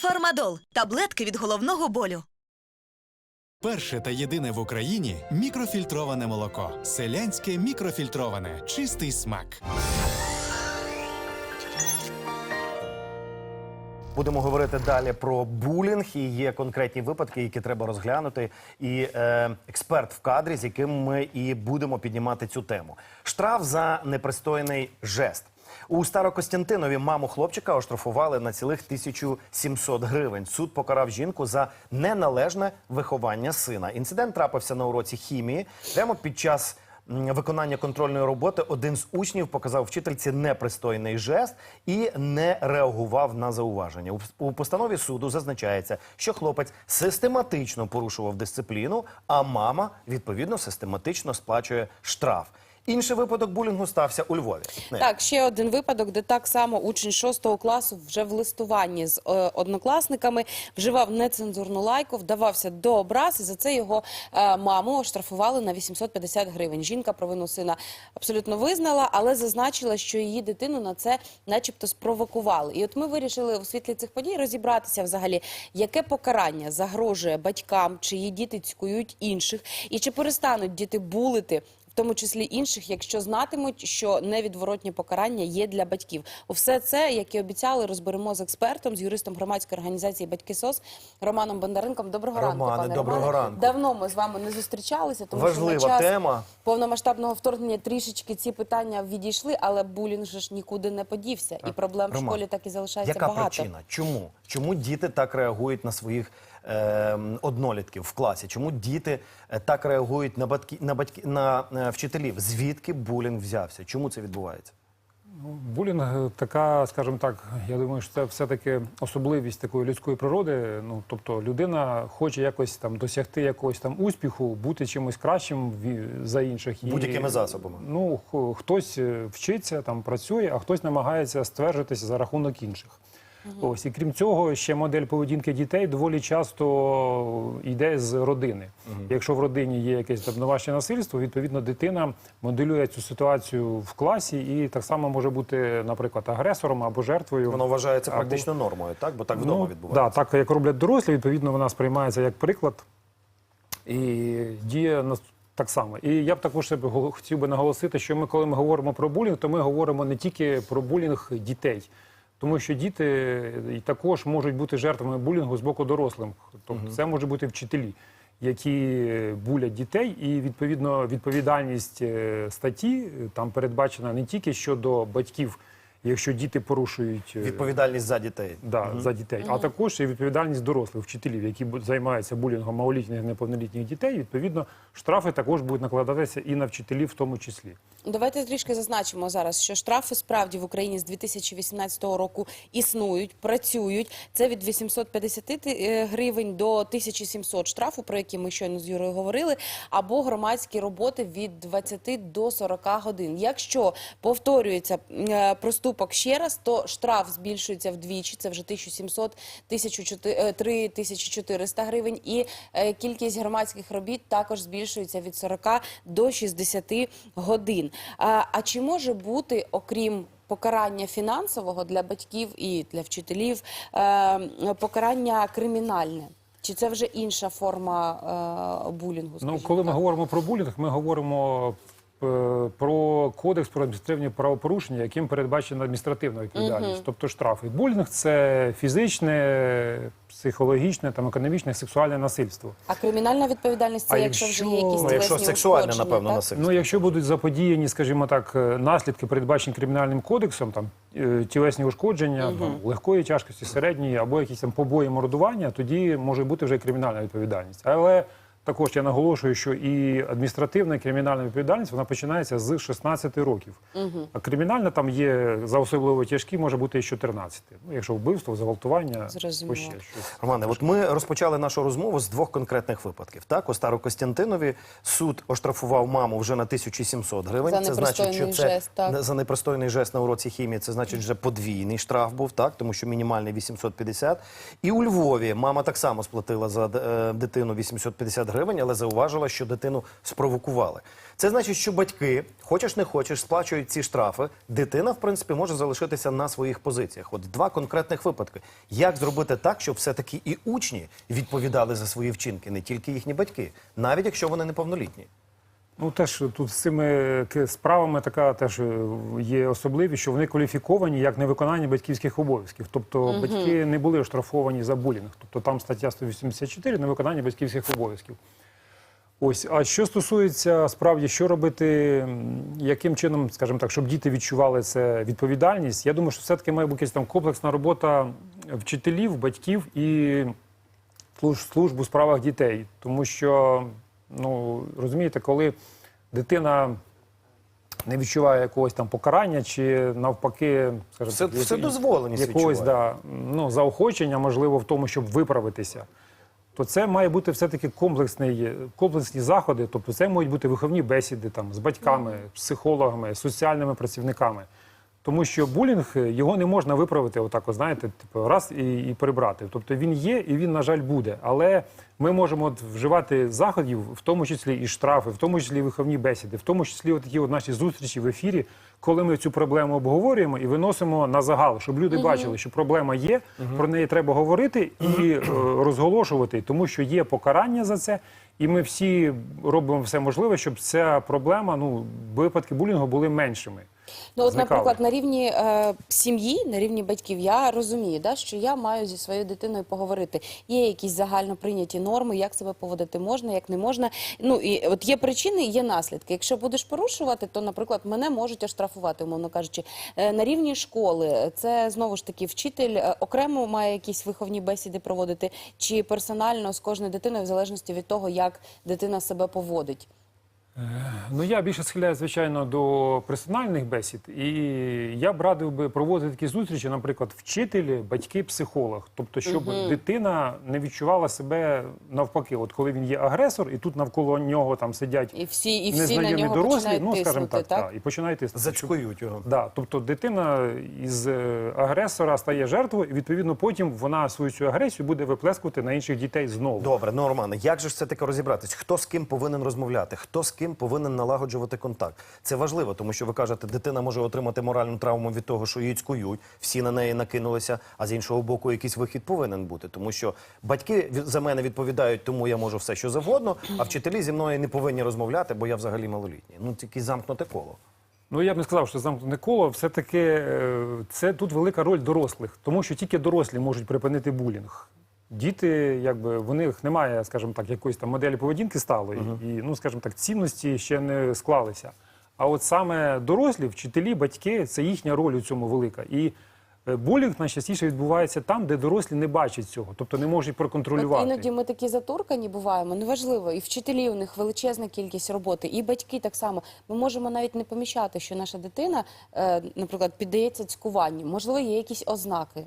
Фармадол таблетки від головного болю. Перше та єдине в Україні мікрофільтроване молоко. Селянське мікрофільтроване. Чистий смак. Будемо говорити далі про булінг. І є конкретні випадки, які треба розглянути. І е, експерт в кадрі, з яким ми і будемо піднімати цю тему. Штраф за непристойний жест. У Старокостянтинові маму хлопчика оштрафували на цілих 1700 гривень. Суд покарав жінку за неналежне виховання сина. Інцидент трапився на уроці хімії. Прямо під час виконання контрольної роботи один з учнів показав вчительці непристойний жест і не реагував на зауваження. У- постанові суду зазначається, що хлопець систематично порушував дисципліну, а мама відповідно систематично сплачує штраф. Інший випадок булінгу стався у Львові. Так, ще один випадок, де так само учень 6 класу вже в листуванні з е, однокласниками вживав нецензурну лайку, вдавався до образ, і за це його е, маму оштрафували на 850 гривень. Жінка провину сина абсолютно визнала, але зазначила, що її дитину на це начебто спровокували. І от ми вирішили у світлі цих подій розібратися взагалі, яке покарання загрожує батькам, чиї діти цькують інших, і чи перестануть діти булити тому числі інших, якщо знатимуть, що невідворотні покарання є для батьків. Все це, як і обіцяли, розберемо з експертом, з юристом громадської організації Батьки СОС Романом Бондаренком. Доброго ранку, пане доброго Романе. ранку. Давно ми з вами не зустрічалися, тому Важлива що на час тема. повномасштабного вторгнення трішечки ці питання відійшли, але булінг же ж нікуди не подівся, і проблем в школі так і залишається Яка багато. причина? Чому? Чому діти так реагують на своїх е, однолітків в класі? Чому діти е, так реагують на батьки на батьки на е, вчителів? Звідки булінг взявся? Чому це відбувається? Булінг е, така, скажімо так, я думаю, що це все-таки особливість такої людської природи. Ну тобто людина хоче якось там досягти якогось там успіху, бути чимось кращим за інших. Будь-якими засобами. Ну хтось вчиться, там працює, а хтось намагається стверджуватися за рахунок інших. Ось і крім цього, ще модель поведінки дітей доволі часто йде з родини. Якщо в родині є якесь там насильство, відповідно дитина моделює цю ситуацію в класі і так само може бути, наприклад, агресором або жертвою. Воно вважається Або- практично нормою, так? Бо так вдома ну, відбувається. Да, так як роблять дорослі, відповідно, вона сприймається як приклад і діє на так само. І я б також себе хотів би наголосити, що ми, коли ми говоримо про булінг, то ми говоримо не тільки про булінг дітей. Тому що діти і також можуть бути жертвами булінгу з боку дорослих. Тобто це може бути вчителі, які булять дітей, і відповідно відповідальність е, статті е, там передбачена не тільки щодо батьків, якщо діти порушують е, Відповідальність за дітей. да, за дітей, а також і відповідальність дорослих вчителів, які бу- займаються булінгом малолітніх неповнолітніх дітей. Відповідно, штрафи також будуть накладатися і на вчителів, в тому числі. Давайте трішки зазначимо зараз, що штрафи справді в Україні з 2018 року існують, працюють. Це від 850 ти- е, гривень до 1700 штрафу, про які ми щойно з Юрою говорили, або громадські роботи від 20 до 40 годин. Якщо повторюється е, проступок ще раз, то штраф збільшується вдвічі. Це вже 1700, 1400, е, 3400 гривень. І е, кількість громадських робіт також збільшується від 40 до 60 годин. А, а чи може бути, окрім покарання фінансового для батьків і для вчителів, е, покарання кримінальне? Чи це вже інша форма булінгу? Ну, коли ми говоримо про булінг, ми говоримо про кодекс про адміністративні правопорушення, яким передбачена адміністративна відповідальність, тобто штрафи. Булінг це фізичне, психологічне, там економічне, сексуальне насильство. А кримінальна відповідальність це А якщо, вже є якісь Ну, якщо сексуальне, напевно, так? насильство. Ну, якщо будуть заподіяні, скажімо так, е, наслідки, передбачені кримінальним кодексом, там е, тілесні ушкодження там, легкої тяжкості, середньої або якісь там побої мордування, тоді може бути вже кримінальна відповідальність. Але також я наголошую, що і адміністративна і кримінальна відповідальність вона починається з 16 років. А кримінальна там є за особливо тяжкі, може бути і з 14. Ну, якщо вбивство, зґвалтування, Зрозуміло. ще щось. Романе, от ми розпочали нашу розмову з двох конкретних випадків. Так, у Старокостянтинові суд оштрафував маму вже на 1700 гривень. За це значить, що це жест, так. за непристойний жест на уроці хімії. Це значить, вже подвійний штраф був, так тому що мінімальний 850. І у Львові мама так само сплатила за е, дитину 850 гривень. Гривень, але зауважила, що дитину спровокували. Це значить, що батьки, хочеш не хочеш, сплачують ці штрафи. Дитина, в принципі, може залишитися на своїх позиціях. От два конкретних випадки. Як зробити так, щоб все-таки і учні відповідали за свої вчинки, не тільки їхні батьки, навіть якщо вони неповнолітні. Ну теж тут з цими справами така теж е, є особливість, що вони кваліфіковані як невиконання батьківських обов'язків. Тобто батьки не були оштрафовані за булінг. Тобто там стаття 184 невиконання батьківських обов'язків. Ось, а що стосується справді, що робити, яким чином, скажімо так, щоб діти відчували це відповідальність, я думаю, що все-таки має бути там комплексна робота вчителів, батьків і служ- служб у справах дітей. Тому що, ну розумієте, коли дитина не відчуває якогось там покарання, чи навпаки, скажімо Все- все дозволеність якогось відчуває. да, ну, заохочення, можливо, в тому, щоб виправитися. То це має бути все-таки комплексний, комплексні заходи. Тобто це можуть бути виховні бесіди там, з батьками, психологами, соціальними працівниками. Тому що булінг е, його не можна виправити, отак, от, знаєте, типу, раз і, і прибрати. Тобто він є і він, на жаль, буде. Але ми можемо от вживати заходів, в тому числі і штрафи, в тому числі і виховні бесіди, в тому числі от такі от наші зустрічі в ефірі, коли ми цю проблему обговорюємо і виносимо на загал, щоб люди бачили, що проблема є, про неї треба говорити і е, розголошувати, тому що є покарання за це. І ми всі робимо все можливе, щоб ця проблема, ну випадки булінгу були меншими. Ну, от, зникали. наприклад, на рівні е, сім'ї, на рівні батьків, я розумію, да, що я маю зі своєю дитиною поговорити. Є якісь загально прийняті норми, як себе поводити можна, як не можна. Ну і от є причини, є наслідки. Якщо будеш порушувати, то, наприклад, мене можуть оштрафувати, умовно кажучи. Е, на рівні школи це знову ж таки вчитель е, окремо має якісь виховні бесіди проводити, чи персонально з кожною дитиною, в залежності від того, як дитина себе поводить. Ну я більше схиляю, звичайно, до персональних бесід, і я б радив би проводити такі зустрічі, наприклад, вчитель, батьки, психолог. Тобто, щоб дитина не відчувала себе навпаки, от коли він є агресор, і тут навколо нього там сидять І всі, і всі на незнайомі нього дорослі, ну скажімо тиснути, так, так? та, і починають тиснути. Зацькують його. Да, тобто дитина із е, агресора стає жертвою, і відповідно потім вона свою цю агресію буде виплескувати на інших дітей знову. Добре, ну Романе, як же ж це таке розібратись? Хто з ким повинен розмовляти? Хто з ким повинен налагоджувати контакт? Це важливо, тому що ви кажете, дитина може отримати моральну травму від того, що її цькують, всі на неї накинулися. А з іншого боку, якийсь вихід повинен бути, тому що батьки за мене відповідають, тому я можу все, що завгодно. А вчителі зі мною не повинні розмовляти, бо я взагалі малолітній. Ну тільки замкнуте коло. Ну я б не сказав, що замкнене коло. Все таки е, це тут велика роль дорослих, тому що тільки дорослі можуть припинити булінг. Діти, якби в них немає, скажімо так, якоїсь там моделі поведінки сталої, і ну, скажімо так, цінності ще не склалися. А от саме дорослі, вчителі, батьки це їхня роль у цьому велика. І е, булінг найчастіше відбувається там, де дорослі не бачать цього, тобто не можуть проконтролювати. От іноді ми такі затуркані буваємо. Неважливо, і вчителі у них величезна кількість роботи, і батьки так само. Ми можемо навіть не помічати, що наша дитина, е, наприклад, піддається цькуванню. Можливо, є якісь ознаки.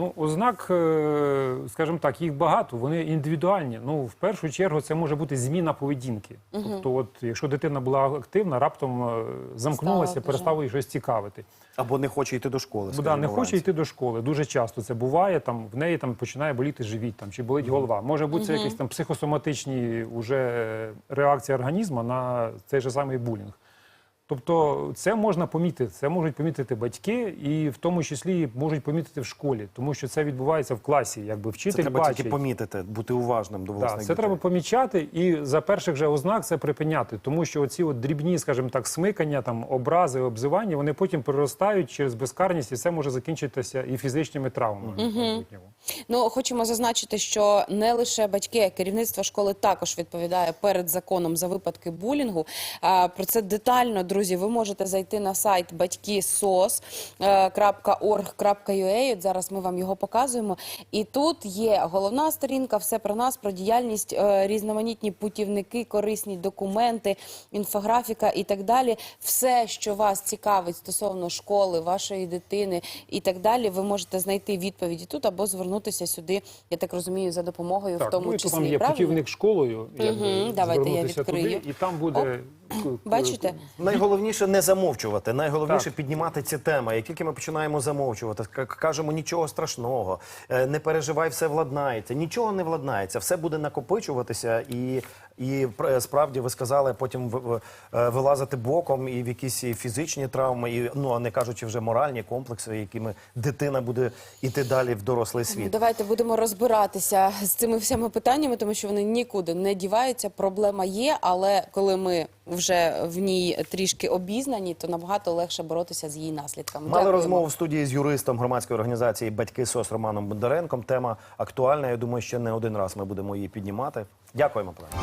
Ну, ознак, е, скажімо так, їх багато, вони індивідуальні. Ну, в першу чергу, це може бути зміна поведінки. Тобто, от, якщо дитина була активна, раптом е, замкнулася, Стала перестала її щось цікавити. Або не хоче йти до школи. Бо да, не хоче йти до школи. Дуже часто це буває. Там в неї там починає боліти живіт, там чи болить голова. Може бути це якісь там психосоматичні уже реакції організму на цей же самий булінг. Тобто це можна помітити, це можуть помітити батьки, і в тому числі можуть помітити в школі, тому що це відбувається в класі, якби Це вчитель треба бачить. тільки помітити, бути уважним до власних Так, це дітей. треба помічати і за перших же ознак це припиняти, тому що оці от дрібні, скажімо так, смикання, там образи, обзивання, вони потім проростають через безкарність, і це може закінчитися і фізичними травмами. Ну хочемо зазначити, що не лише батьки, а керівництво школи також відповідає перед законом за випадки булінгу. А, Про це детально, друзі, ви можете зайти на сайт е, От зараз ми вам його показуємо. І тут є головна сторінка, все про нас, про діяльність, е, різноманітні путівники, корисні документи, інфографіка і так далі. Все, що вас цікавить стосовно школи, вашої дитини і так далі, ви можете знайти відповіді тут або звернутися сюди, я так розумію, за допомогою, в тому ну, числі. там є правильно? путівник школою. якби, Мгм, давайте я відкрию. Туди, і там буде к- Бачите? Найголовніше не замовчувати. Найголовніше Так. піднімати ці теми. Як тільки ми починаємо замовчувати, к- кажемо нічого страшного, е, не переживай, все владнається. Нічого не владнається, все буде накопичуватися і. І пр- справді ви сказали, потім е, вилазити боком і в якісь фізичні травми, і ну а не кажучи вже моральні комплекси, якими дитина буде йти далі в дорослий Ну, світ. Давайте будемо розбиратися з цими всіми питаннями, тому що вони нікуди не діваються. Проблема є, але коли ми вже в ній трішки обізнані, то набагато легше боротися з її наслідками. Мали Дякуємо. розмову в студії з юристом громадської організації Батьки СОС Романом Бондаренком. Тема актуальна. Я думаю, ще не один раз ми будемо її піднімати. Дякуємо, пане.